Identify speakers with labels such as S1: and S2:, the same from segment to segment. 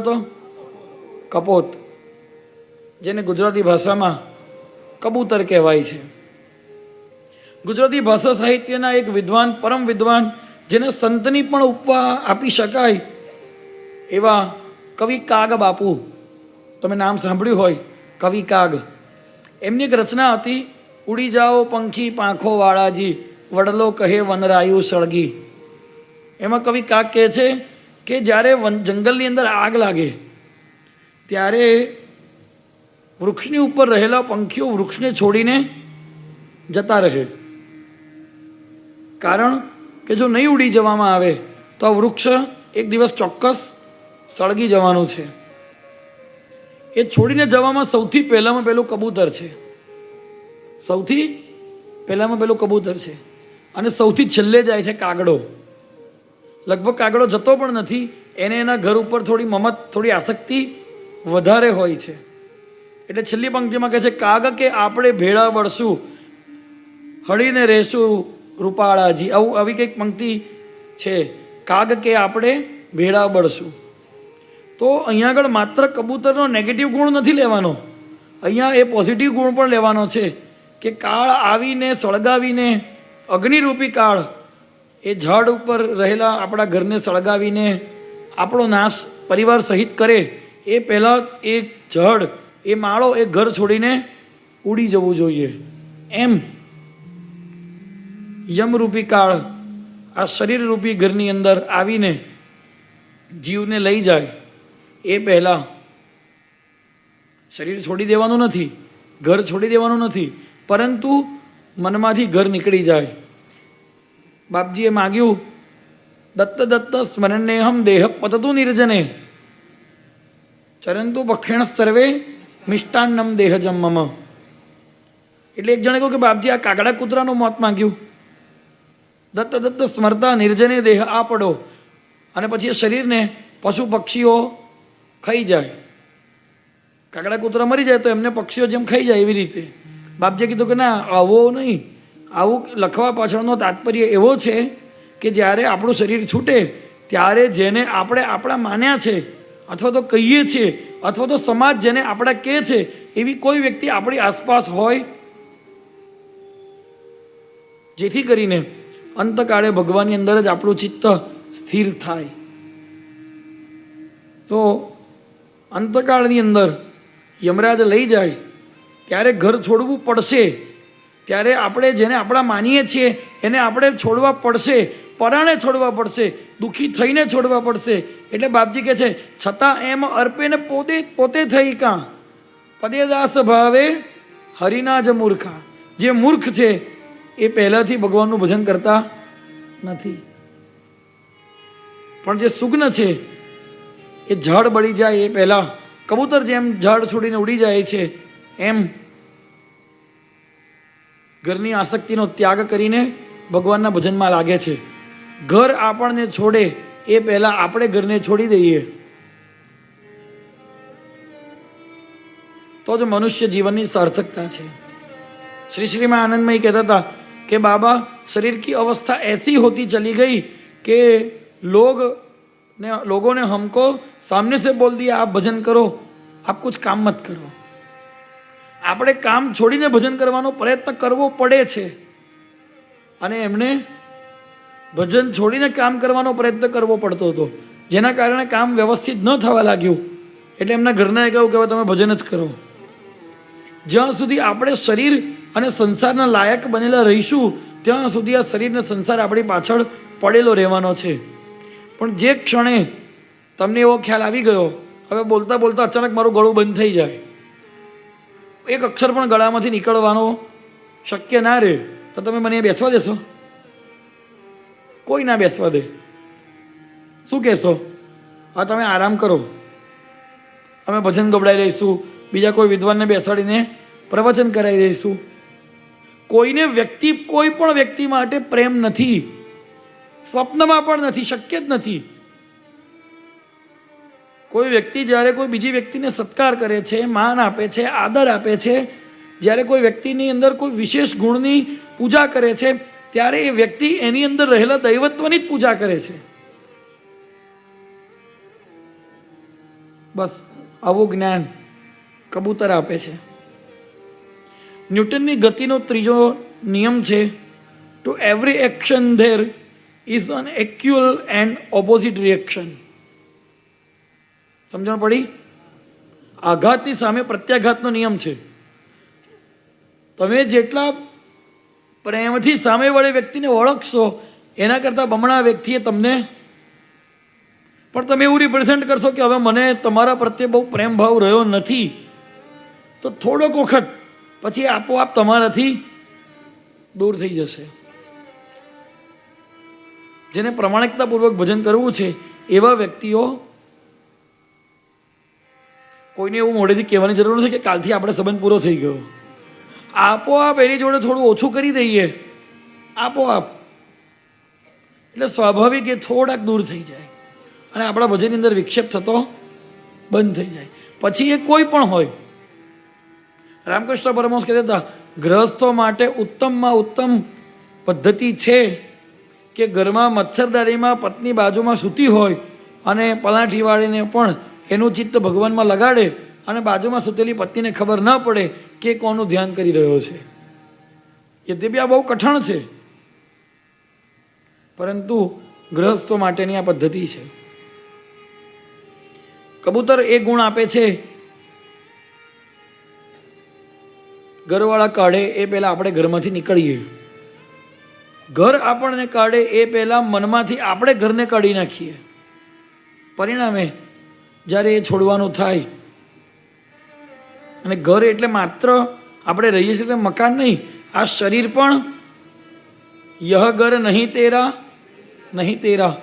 S1: હતો? કપોત, જેને ગુજરાતી ભાષામાં કબૂતર કહેવાય છે. ગુજરાતી ભાષા સાહિત્યના એક વિદ્વાન, પરમ વિદ્વાન, જેને સંતની પણ ઉપવા આપી શકાય એવા કવિ કાગ બાપુ. તમે નામ સાંભળ્યું હોય, કવિ કાગ. એમની એક રચના હતી, ઉડી જાઓ પંખી પાંખો વાળાજી, વડલો કહે વનરાયુ સળગી. એમાં કવિ કાગ કહે છે કે જ્યારે વન જંગલની અંદર આગ લાગે, ત્યારે વૃક્ષની ઉપર રહેલા પંખીઓ વૃક્ષને છોડીને જતા રહે. કારણ કે જો નહીં ઉડી જવામાં આવે, તો આ વૃક્ષ એક દિવસ ચોક્કસ સળગી જવાનું છે. એ છોડીને જવામાં સૌથી પહેલામાં પહેલું કબૂતર છે. સૌથી પહેલામાં પહેલું કબૂતર છે. અને સૌથી છેલ્લે જાય છે કાગડો. લગભગ કાગડો જતો પણ નથી. એને એના ઘર ઉપર થોડી મમત, થોડી આસક્તિ વધારે હોય છે. એટલે છેલ્લી પંક્તિમાં કહે છે, કાગ કે આપણે ભેળા વળશું, હળીને રહેશું રૂપાળાજી. આવું, આવી કંઈક પંક્તિ છે. કાગ કે આપણે ભેળા બળશું. તો અહીંયા આગળ માત્ર કબૂતરનો નેગેટિવ ગુણ નથી લેવાનો. અહીંયા એ પોઝિટિવ ગુણ પણ લેવાનો છે કે કાળ આવીને, સળગાવીને, અગ્નિરૂપી કાળ એ ઝાડ ઉપર રહેલા આપણા ઘરને સળગાવીને આપણો નાશ પરિવાર સહિત કરે, એ પહેલાં એ ઝાડ, એ માળો, એ ઘર છોડીને ઉડી જવું જોઈએ. એમ યમરૂપી કાળ આ શરીરરૂપી ઘરની અંદર આવીને જીવને લઈ જાય, એ પહેલાં શરીર છોડી દેવાનું નથી, ઘર છોડી દેવાનું નથી, પરંતુ મનમાંથી ઘર નીકળી જાય. બાપજીએ માગ્યું, દત્ત દત્ત સ્મરણને હમ દેહ પતતું નિર્જને. ચરંતુ પક્ષેણ સર્વે મિષ્ટાન્નમ દેહ જમમ એટલે એક જણે કહ્યું કે બાપજી, આ કાગડા કૂતરાનું મોત માંગ્યું. દત્ત દત્ત, સ્મરતા નિર્જને દેહ આ પડો અને પછી એ શરીરને પશુ પક્ષીઓ ખાઈ જાય. કાગડા કૂતરા મરી જાય તો એમને પક્ષીઓ જેમ ખાઈ જાય એવી રીતે. બાપજીએ કીધું કે ના, આવો નહીં. આવું લખવા પાછળનો તાત્પર્ય એવો છે કે જ્યારે આપણું શરીર છૂટે, ત્યારે જેને આપણે આપણા માન્યા છે, અથવા તો કહીએ છીએ, અથવા તો સમાજ જેને આપણા કહે છે, એવી કોઈ વ્યક્તિ આપણી આસપાસ હોય, જેથી કરીને અંતકાળે ભગવાનની અંદર જ આપણું ચિત્ત સ્થિર થાય. તો અંતકાળની અંદર યમરાજ લઈ જાય, ત્યારે ઘર છોડવું પડશે ત્યારે આપણે જેને આપણા માનીએ છીએ, એને આપણે છોડવા પડશે, પરાણે છોડવા પડશે, દુઃખી થઈને છોડવા પડશે. એટલે બાપજી કહે છે, છતાં એમ અર્પેને પોતે પોતે થઈ કાં? પદેદાસ ભાવે હરિના જ મૂર્ખા. જે મૂર્ખ છે, એ પહેલાંથી ભગવાનનું ભજન કરતા નથી. પણ જે સુગ્ન છે, એ ઝાડ બળી જાય એ પહેલાં. કબૂતર જેમ ઝાડ છોડીને ઉડી જાય છે, એમ ઘરની આસક્તિનો ત્યાગ કરીને ભગવાનના ભજનમાં લાગે છે. ઘર આપણને છોડે એ પહેલાં આપણે ઘરને છોડી દઈએ. તો જ મનુષ્ય જીવનની સાર્થકતા છે. શ્રી શ્રીમાં આનંદમય કહેતા હતા કે બાબા શરીર કી અવસ્થા એસી હોતી ચલી ગઈ કે લોગ ને લોગોને હમકો, સામને સે બોલ દિયા, આપ ભજન કરો, આપ કુછ કામ મત કરો. આપણે કામ છોડીને ભજન કરવાનો પ્રયત્ન કરવો પડે છે. અને એમણે ભજન છોડીને કામ કરવાનો પ્રયત્ન કરવો પડતો હતો. જેના કારણે કામ વ્યવસ્થિત ન થવા લાગ્યું. એટલે એમના ઘરનાએ કહ્યું કે તમે ભજન જ કરો. જ્યાં સુધી આપણે શરીર અને સંસારના લાયક બનેલા રહીશું, ત્યાં સુધી આ શરીરને સંસાર આપણી પાછળ પડેલો રહેવાનો છે. પણ જે ક્ષણે તમને એવો ખ્યાલ આવી ગયો, હવે બોલતા બોલતા અચાનક મારું ગળું બંધ થઈ જાય. એક અક્ષર પણ ગળામાંથી નીકળવાનો શક્ય ના રહે, તો તમે મને બેસવા દેશો? કોઈ ના બેસવા દે. શું કહેશો? હા, તમે આરામ કરો. અમે ભજન ગબડાઈ લઈશું બીજા કોઈ વિદ્વાનને બેસાડીને પ્રવચન કરાવી દઈશું કોઈને વ્યક્તિ, કોઈ પણ વ્યક્તિ માટે પ્રેમ નથી. સ્વપ્નમાં પણ નથી, શક્ય જ નથી. કોઈ વ્યક્તિ જ્યારે કોઈ બીજી વ્યક્તિને સત્કાર કરે છે, માન આપે છે, આદર આપે છે, જ્યારે કોઈ વ્યક્તિની અંદર કોઈ વિશેષ ગુણની પૂજા કરે છે, ત્યારે એ વ્યક્તિ એની અંદર રહેલા દૈવત્વની જ પૂજા કરે છે. બસ, આવું જ્ઞાન કબૂતર આપે છે. ન્યૂટનની ગતિનો ત્રીજો નિયમ છે to every action there is an equal and opposite reaction સમજણ પડી? આઘાતની સામે પ્રત્યાઘાતનો નિયમ છે. તમે જેટલા પ્રેમથી સામેવાળી વ્યક્તિને ઓળખશો, એના કરતાં બમણા વ્યક્તિએ તમને પણ તમે એવું રિપ્રેઝેન્ટ કરશો કે હવે મને તમારા પ્રત્યે બહુ પ્રેમ ભાવ રહ્યો નથી. તો થોડોક વખત પછી આપોઆપ તમારાથી દૂર થઈ જશે. જેને પ્રમાણિકતાપૂર્વક ભજન કરવું છે, એવા વ્યક્તિઓ કોઈને એવું મોઢેથી કહેવાની જરૂર નથી કે કાલથી આપણે સંબંધ પૂરો થઈ ગયો. આપોઆપ એની જોડે થોડું ઓછું કરી દઈએ. આપોઆપ. એટલે સ્વાભાવિક એ થોડાક દૂર થઈ જાય. અને આપણા ભજનની અંદર વિક્ષેપ થતો બંધ થઈ જાય. પછી એ કોઈ પણ હોય. રામકૃષ્ણ પરમહંસ કહેતા હતા, ગ્રહસ્થો માટે ઉત્તમમાં ઉત્તમ પદ્ધતિ છે કે ઘરમાં મચ્છરદારીમાં પત્ની બાજુમાં સૂતી હોય અને પલાઠી વાળીને પણ એનું ચિત્ત ભગવાનમાં લગાડે અને બાજુમાં સૂતેલી પત્નીને ખબર ન પડે કે કોનું ધ્યાન કરી રહ્યો છે. યદ્યપી આ બહુ કઠણ છે. પરંતુ ગ્રહસ્થો માટેની આ પદ્ધતિ છે. કબૂતર એ ગુણ આપે છે. ઘરવાળા કાઢે એ પહેલાં આપણે ઘરમાંથી નીકળીએ. ઘર આપણને કાઢે એ પહેલાં મનમાંથી આપણે ઘરને કાઢી નાખીએ. પરિણામે જ્યારે એ છોડવાનું થાય. અને ઘર એટલે માત્ર આપણે રહીએ છીએ મકાન નહીં, આ શરીર પણ. યહ ઘર નહીં તેરા નહીં તેરા.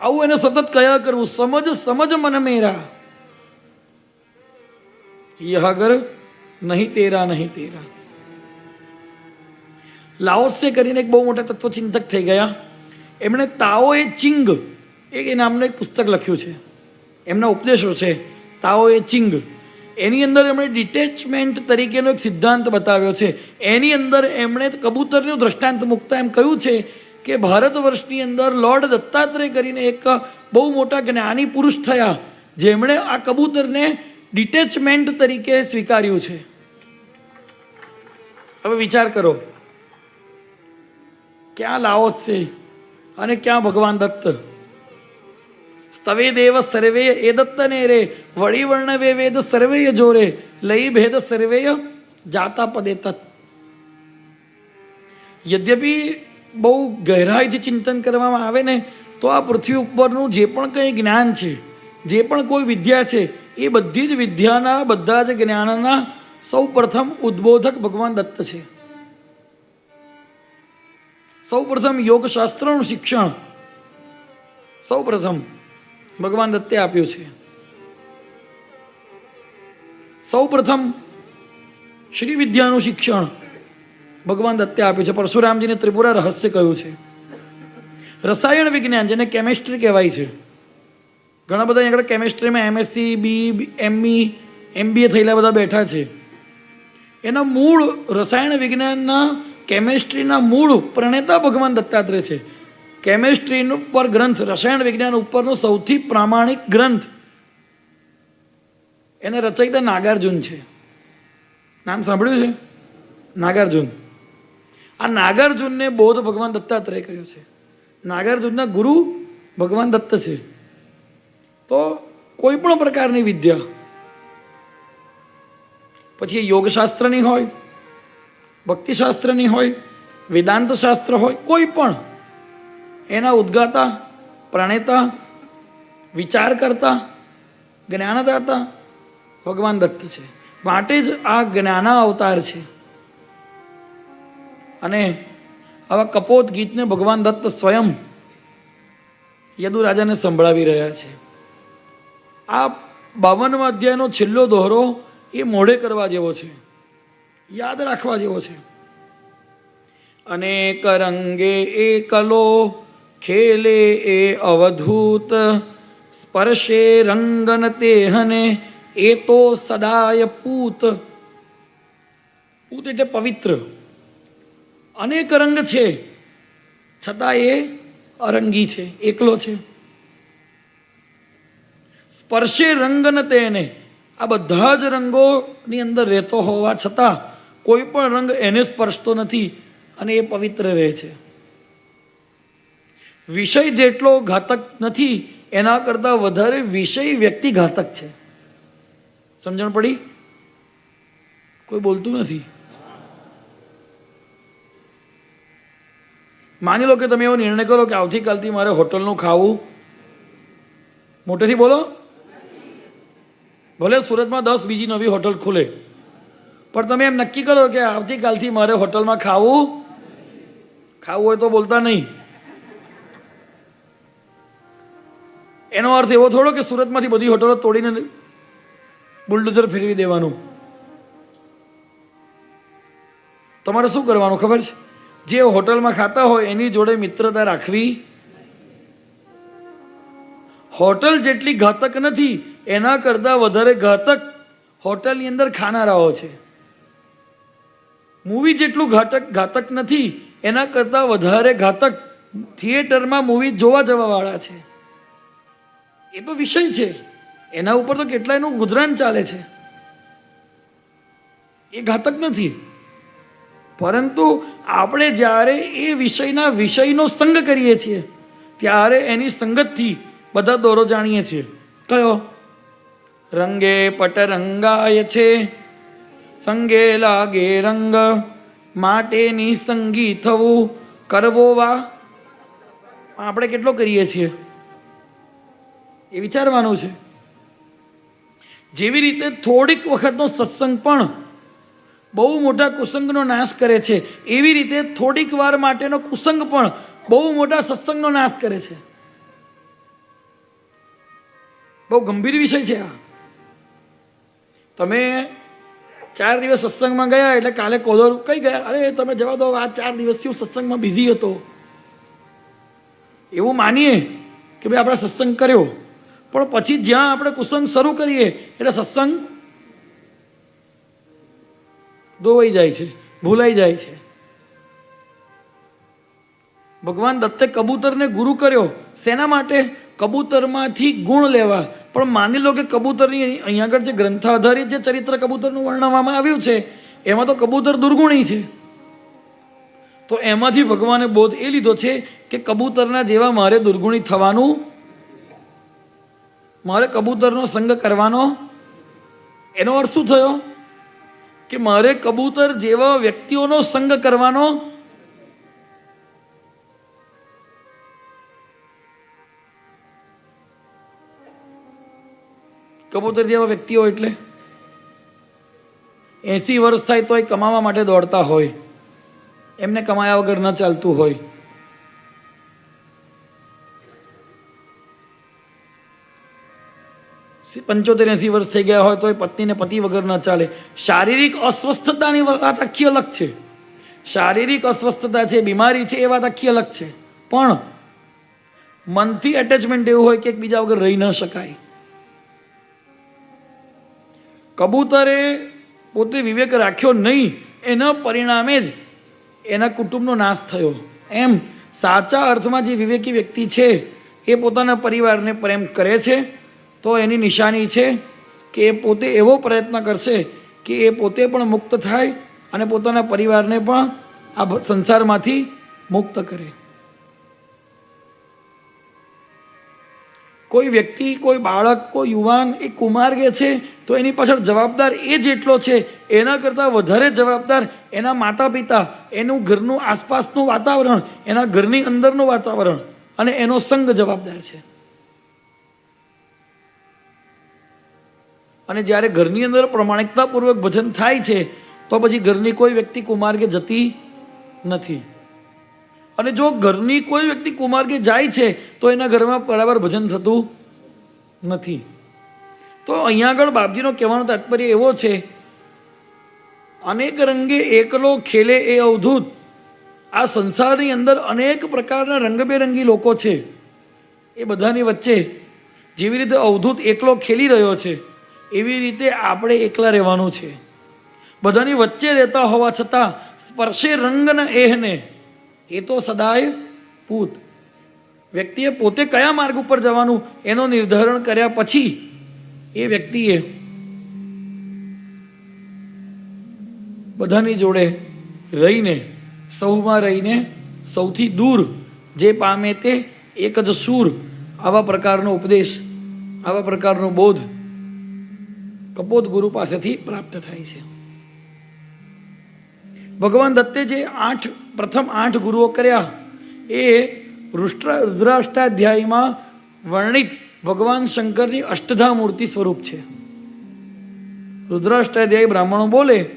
S1: આવું એને સતત કયા કરવું? સમજ સમજ મને મેરા. યહ ઘર નહીં તેરા નહીં તેરા. લાઓસે કરીને એક બહુ મોટા તત્વચિંતક થઈ ગયા. એમણે તાઓ એ ચિંગ, એ નામનું એક પુસ્તક લખ્યું છે. એમના ઉપદેશો છે? તાઓ એ ચિંગ. એની અંદર એમણે ડિટેચમેન્ટ તરીકેનો એક સિદ્ધાંત બતાવ્યો છે. એની અંદર એમણે કબૂતરનું દ્રષ્ટાંત મૂકતા એમ કહ્યું છે કે ભારત વર્ષની અંદર લોર્ડ દત્તાત્રેય કરીને એક બહુ મોટા જ્ઞાની પુરુષ થયા, જેમણે આ કબૂતરને ડિટેચમેન્ટ તરીકે સ્વીકાર્યું છે. હવે વિચાર કરો. ક્યાં છે અને ક્યાં ભગવાન દત્ત? સ્તવે દેવ સર્વે એ દત્તને રે વળી વર્ણવે વેદ સર્વેય જોરે લઈ ભેદ સર્વેય જાતા પદે તત યદ્યપી બહુ ગહેરાઈથી ચિંતન કરવામાં આવે ને, તો આ પૃથ્વી ઉપરનું જે પણ કંઈ જ્ઞાન છે, જે પણ કોઈ વિદ્યા છે, એ બધી જ વિદ્યાના, બધા જ જ્ઞાનના સૌ પ્રથમ ઉદ્બોધક ભગવાન દત્ત છે. સૌ પ્રથમ યોગશાસ્ત્રનું શિક્ષણ. સૌ પ્રથમ ભગવાન દત્તે આપ્યું છે. સૌ પ્રથમ શ્રી વિદ્યાનું શિક્ષણ ભગવાન દત્તે આપ્યું છે. પરશુરામજીને ત્રિપુરા રહસ્ય કહ્યું છે. રસાયણ વિજ્ઞાન, જેને કેમેસ્ટ્રી કહેવાય છે. ઘણા બધા આગળ કેમેસ્ટ્રીમાં એમએસસી બી એમઈ એમબીએ થયેલા બધા બેઠા છે. એના મૂળ રસાયણ વિજ્ઞાનના કેમેસ્ટ્રીના મૂળ પ્રણેતા ભગવાન દત્તાત્રેય છે. કેમેસ્ટ્રીનું ઉપર ગ્રંથ, રસાયણ વિજ્ઞાન ઉપરનો સૌથી પ્રામાણિક ગ્રંથ. એને રચયિતા નાગાર્જુન છે. નામ સાંભળ્યું છે? નાગાર્જુન. આ નાગાર્જુનને બોધ ભગવાન દત્તાત્રેય કર્યો છે. નાગાર્જુનના ગુરુ ભગવાન દત્ત છે. તો કોઈ પણ પ્રકારની વિદ્યા, પછી એ યોગશાસ્ત્રની હોય, ભક્તિશાસ્ત્રની હોય વેદાંત શાસ્ત્ર હોય, કોઈ પણ એના ઉદ્ગાતા, પ્રણેતા વિચાર કરતા જ્ઞાનદાતા ભગવાન દત્ત છે. માટે જ આ જ્ઞાના અવતાર છે. અને આવા કપોત ગીતને ભગવાન દત્ત સ્વયં યદુરાજાને સંભળાવી રહ્યા છે. આ બાવનમાં અધ્યાયનો છેલ્લો દોહરો એ મોઢે કરવા જેવો છે. યાદ રાખવા જેવો છે. અનેક રંગે એકલો ખેલે એ અવધૂત સ્પર્શે રંગન તેહને એ તો સદાય પૂત પૂત એટલે પવિત્ર. અનેક રંગ છે છતાં એ અરંગી છે, એકલો છે. સ્પર્શે રંગન તેને આ બધા જ રંગોની અંદર રહેતો હોવા છતાં કોઈ પણ રંગ એને સ્પર્શતો નથી અને એ પવિત્ર રહે છે. વિષય જેટલો ઘાતક નથી, એના કરતાં વધારે વિષય વ્યક્તિ ઘાતક છે. સમજણ પડી? કોઈ બોલતું નથી. માની લો કે તમે એવો નિર્ણય કરો કે આવતીકાલથી મારે હોટલનું ખાવું. મોટેથી બોલો. ભલે સુરતમાં દસ બીજી નવી હોટલ ખુલે, પણ તમે એમ નક્કી કરો કે આવતીકાલથી મારે હોટલમાં ખાવું. ખાવું હોય તો બોલતા નહીં. એનો અર્થ એવો થોડો કે સુરતમાંથી બધી હોટલો તોડીને બુલડોઝર ફેરવી દેવાનું. તમારે શું કરવાનું ખબર છે? જે હોટલમાં ખાતા હોય એની જોડે મિત્રતા રાખવી. હોટલ જેટલી ઘાતક નથી, એના કરતાં વધારે ઘાતક હોટલની અંદર ખાનારાઓ છે. મૂવી જેટલું ઘાતક ઘાતક નથી, એના કરતાં વધારે ઘાતક થિયેટરમાં મૂવી જોવા જવાવાળા છે. એ તો વિષય છે. એના ઉપર તો કેટલાયનું ગુજરાન ચાલે છે. એ ઘાતક નથી. પરંતુ આપણે જ્યારે એ વિષયના વિષયનો સંગ કરીએ છીએ, ત્યારે એની સંગતથી બધા દોરો જાણીએ છીએ. કયો? રંગે પટ રંગાય છે. સંગે લાગે રંગ. માટેની સંગી થવું કરવો વા. આપણે કેટલો કરીએ છીએ? એ વિચારવાનું છે. જેવી રીતે થોડીક વખતનો સત્સંગ પણ બહુ મોટા કુસંગનો નાશ કરે છે, એવી રીતે થોડીક વાર માટેનો કુસંગ પણ બહુ મોટા સત્સંગનો નાશ કરે છે. બહુ ગંભીર વિષય છે આ. તમે ચાર દિવસ સત્સંગમાં ગયા એટલે કાલે કોલર કઈ ગયા? અરે, તમે જવા દો, આ ચાર દિવસથી હું સત્સંગમાં બિઝી હતો. એવું માનીએ કે ભાઈ આપણે સત્સંગ કર્યો. પણ પછી જ્યાં આપણે કુસંગ શરૂ કરીએ, એટલે સત્સંગ ધોવાઈ જાય છે, ભૂલાઈ જાય છે. ભગવાન દત્તે કબૂતરને ગુરુ કર્યો. શેના માટે કબૂતરમાંથી ગુણ લેવા. પણ માની લો કે કબૂતરની અહીંયા આગળ જે ગ્રંથ આધારિત જે ચરિત્ર કબૂતરનું વર્ણવવામાં આવ્યું છે, એમાં તો કબૂતર દુર્ગુણી છે. તો એમાંથી ભગવાને બોધ એ લીધો છે કે કબૂતરના જેવા મારે દુર્ગુણી થવાનું મારે કબૂતરનો સંગ કરવાનો? એનો અર્થ શું થયો? કે મારે કબૂતર જેવા વ્યક્તિઓનો સંગ કરવાનો? કબૂતર જેવા વ્યક્તિઓ એટલે? એસી વર્ષ થાય તો એ કમાવા માટે દોડતા હોય. એમને કમાયા વગર ન ચાલતું હોય. પંચોતેર એસી વર્ષ થઈ ગયા હોય તો એ પત્નીને પતિ વગર ન ચાલે. શારીરિક અસ્વસ્થતાની વાત આખી અલગ છે. શારીરિક અસ્વસ્થતા છે, બીમારી છે, એ વાત આખી અલગ છે. પણ મનથી એટેચમેન્ટ એવું હોય કે એકબીજા વગર રહી ન શકાય. કબૂતરે પોતે વિવેક રાખ્યો નહીં, એના પરિણામે જ એના કુટુંબનો નાશ થયો. એમ સાચા અર્થમાં જે વિવેકી વ્યક્તિ છે, એ પોતાના પરિવારને પ્રેમ કરે છે તો એની નિશાની છે કે એ પોતે એવો પ્રયત્ન કરશે કે એ પોતે પણ મુક્ત થાય અને પોતાના પરિવારને પણ આ સંસારમાંથી મુક્ત કરે. કોઈ વ્યક્તિ, કોઈ બાળક, કોઈ યુવાન, એ કુમાર્ગે છે, તો એની પાછળ જવાબદાર એ જેટલો છે, એના કરતાં વધારે જવાબદાર એના માતા પિતા એનું ઘરનું આસપાસનું વાતાવરણ, એના ઘરની અંદરનું વાતાવરણ અને એનો સંઘ જવાબદાર છે. અને જ્યારે ઘરની અંદર પ્રમાણિકતાપૂર્વક ભજન થાય છે, તો પછી ઘરની કોઈ વ્યક્તિ કુમાર્ગે જતી નથી. અને જો ઘરની કોઈ વ્યક્તિ કુમાર્ગે જાય છે, તો એના ઘરમાં બરાબર ભજન થતું નથી. તો અહીંયા આગળ બાપજીનો કહેવાનો તાત્પર્ય એવો છે, અનેક રંગે એકલો ખેલે એ અવધૂત. આ સંસારની અંદર અનેક પ્રકારના રંગબેરંગી લોકો છે. એ બધાની વચ્ચે જેવી રીતે અવધૂત એકલો ખેલી રહ્યો છે એવી રીતે આપણે એકલા રહેવાનું છે. બધાની વચ્ચે રહેતા હોવા છતાં સ્પર્શે રંગન એહને. એ તો સદાય પૂત. વ્યક્તિએ પોતે કયા માર્ગ ઉપર જવાનું એનો નિર્ધારણ કર્યા પછી એ વ્યક્તિએ બધાની જોડે રહીને, સૌમાં રહીને સૌથી દૂર જે પામે તે એક જ સૂર. આવા પ્રકારનો ઉપદેશ, આવા પ્રકારનો બોધ કપોત ગુરુ પાસેથી પ્રાપ્ત થાય છે. ભગવાન દત્તે જે આઠ, પ્રથમ આઠ ગુરુઓ કર્યા, એ રુષ્ટ્ર- રુદ્રાષ્ટાધ્યાયમાં વર્ણિત ભગવાન શંકરની અષ્ટધા મૂર્તિ સ્વરૂપ છે. રુદ્રાષ્ટાધ્યાય બ્રાહ્મણો બોલે,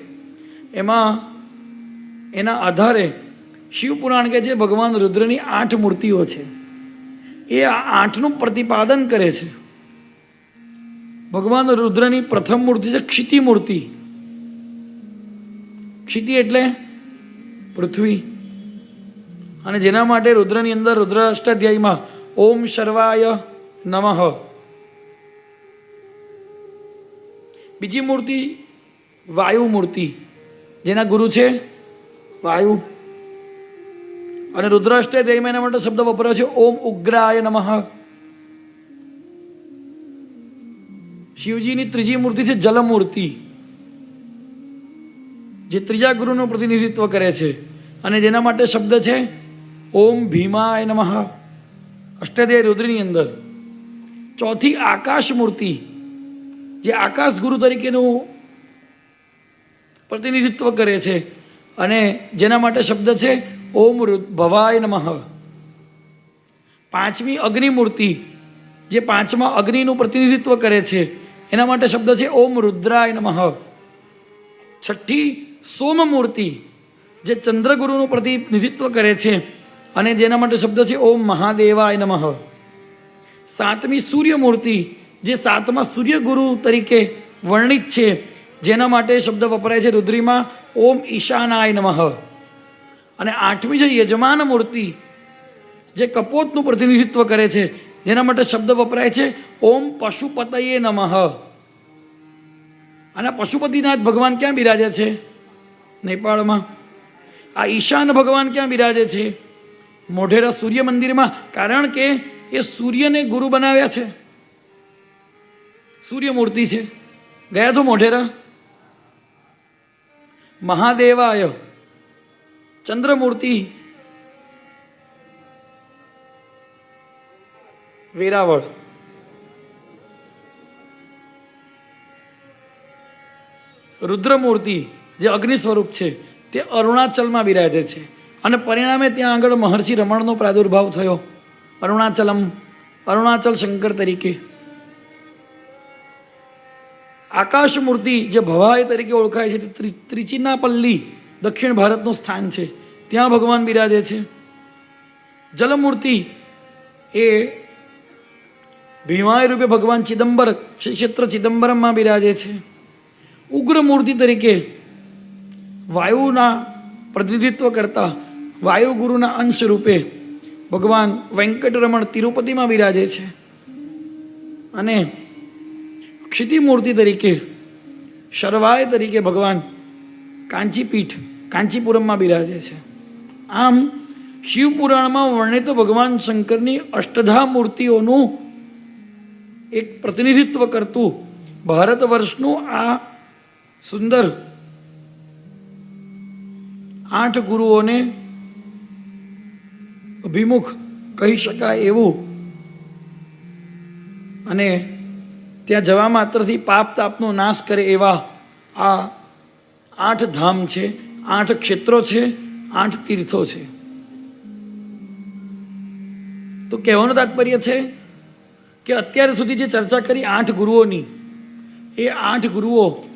S1: એમાં, એના આધારે શિવપુરાણ કે છે ભગવાન રુદ્રની આઠ મૂર્તિઓ છે, એ આઠનું પ્રતિપાદન કરે છે. ભગવાન રુદ્રની પ્રથમ મૂર્તિ છે ક્ષિતિ મૂર્તિ. ક્ષિતિ એટલે પૃથ્વી. અને જેના માટે રુદ્રની અંદર રુદ્ર અષ્ટાધ્યાયમાં ઓમ શર્વાય નમઃ. બીજી મૂર્તિ વાયુ મૂર્તિ. જેના ગુરુ છે વાયુ. અને રુદ્ર અષ્ટાધ્યાયમાં એના માટે શબ્દ વપરાયો છે ઓમ ઉગ્રાય નમઃ. શિવજીની ત્રીજી મૂર્તિ છે જલમૂર્તિ, જે ત્રીજા ગુરુનું પ્રતિનિધિત્વ કરે છે. અને જેના માટે શબ્દ છે, ઓમ ભીમાય નમઃ. અષ્ટાધ્યાય રુદ્રની અંદર. ચોથી આકાશ મૂર્તિ જે આકાશ ગુરુ તરીકેનું પ્રતિનિધિત્વ કરે છે. અને જેના માટે શબ્દ છે, ઓમ ભવાય નમઃ. પાંચમી અગ્નિ મૂર્તિ જે પાંચમા અગ્નિનું પ્રતિનિધિત્વ કરે છે. એના માટે શબ્દ છે, ઓમ રુદ્રાય નમઃ. છઠ્ઠી સોમ મૂર્તિ જે ચંદ્રગુરુનું પ્રતિનિધિત્વ કરે છે અને જેના માટે શબ્દ છે, ઓમ મહાદેવાય નમઃ. સાતમી સૂર્ય મૂર્તિ જે સાતમા સૂર્યગુરુ તરીકે વર્ણિત છે, જેના માટે શબ્દ વપરાય છે રુદ્રીમાં, ઓમ ઈશાનાય નમઃ. અને આઠમી છે યજમાન મૂર્તિ જે કપોતનું પ્રતિનિધિત્વ કરે છે, જેના માટે શબ્દ વપરાય છે, ઓમ પશુપતયે નમઃ. અને પશુપતિનાથ ભગવાન ક્યાં બિરાજે છે? નેપાળમાં. આ ઈશાન ભગવાન ક્યાં બિરાજે છે? મોઢેરા સૂર્ય મંદિરમાં. કારણ કે એ સૂર્યને ગુરુ બનાવ્યા છે. સૂર્ય મૂર્તિ છે. ગયા છો મોઢેરા? મહાદેવાય. ચંદ્રમૂર્તિ. વેરાવળ. રુદ્રમૂર્તિ જે અગ્નિ સ્વરૂપ છે, તે અરુણાચલમાં બિરાજે છે. અને પરિણામે ત્યાં આગળ મહર્ષિ રમણનો પ્રાદુર્ભાવ થયો. અરુણાચલમ, અરુણાચલ શંકર તરીકે. આકાશ મૂર્તિ જે ભવાય તરીકે ઓળખાય છે, તે ત્રિ- ત્રિચિનાપલ્લી, દક્ષિણ ભારતનું સ્થાન છે. ત્યાં ભગવાન બિરાજે છે. જલમૂર્તિ એ ભીમાય રૂપે ભગવાન ચિદમ્બર ક્ષેત્ર ચિદમ્બરમમાં બિરાજે છે. ઉગ્ર મૂર્તિ તરીકે વાયુના પ્રતિનિધિત્વ કરતા વાયુગુરુના અંશ રૂપે ભગવાન વેંકટરમણ તિરુપતિમાં બિરાજે છે. અને ક્ષિતિ મૂર્તિ તરીકે શરવાય તરીકે ભગવાન કાંચીપીઠ, કાંચીપુરમમાં બિરાજે છે. આમ, શિવપુરાણમાં વર્ણિત ભગવાન શંકરની અષ્ટધા મૂર્તિઓનું એક પ્રતિનિધિત્વ કરતું ભારત વર્ષનું આ સુંદર. આઠ ગુરુઓને અભિમુખ કહી શકાય એવું. અને ત્યાં જવા માત્રથી પાપ તાપનો નાશ કરે એવા આ આઠ ધામ છે, આઠ ક્ષેત્રો છે, આઠ તીર્થો છે. તો કહેવાનું તાત્પર્ય છે કે અત્યાર સુધી જે ચર્ચા કરી આઠ ગુરુઓની, એ આઠ ગુરુઓ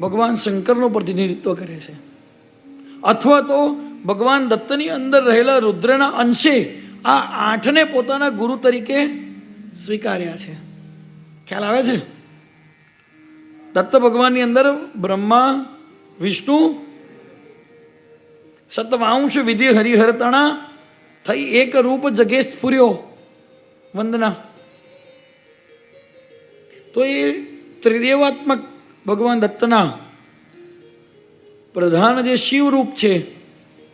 S1: ભગવાન શંકરનું પ્રતિનિધિત્વ કરે છે. અથવા તો ભગવાન દત્તની અંદર રહેલા રુદ્રના અંશે આ આઠને પોતાના ગુરુ તરીકે સ્વીકાર્યા છે. ખ્યાલ આવે છે? દત્ત ભગવાનની અંદર બ્રહ્મા, વિષ્ણુ, સતવાંશ, વિધિ, હરિહરતણા થઈ એક રૂપ જગેશ પૂર્યો વંદના. તો એ ત્રિદેવાત્મક ભગવાન દત્તના પ્રધાન જે શિવ રૂપ છે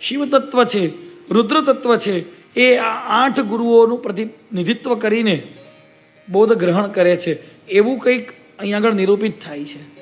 S1: શિવ તત્વ છે રુદ્ર તત્વ છે, એ આઠ ગુરુઓનું પ્રતિનિધિત્વ કરીને બોધ ગ્રહણ કરે છે. એવું કંઈક અહીંયા આગળ નિરૂપિત થાય છે.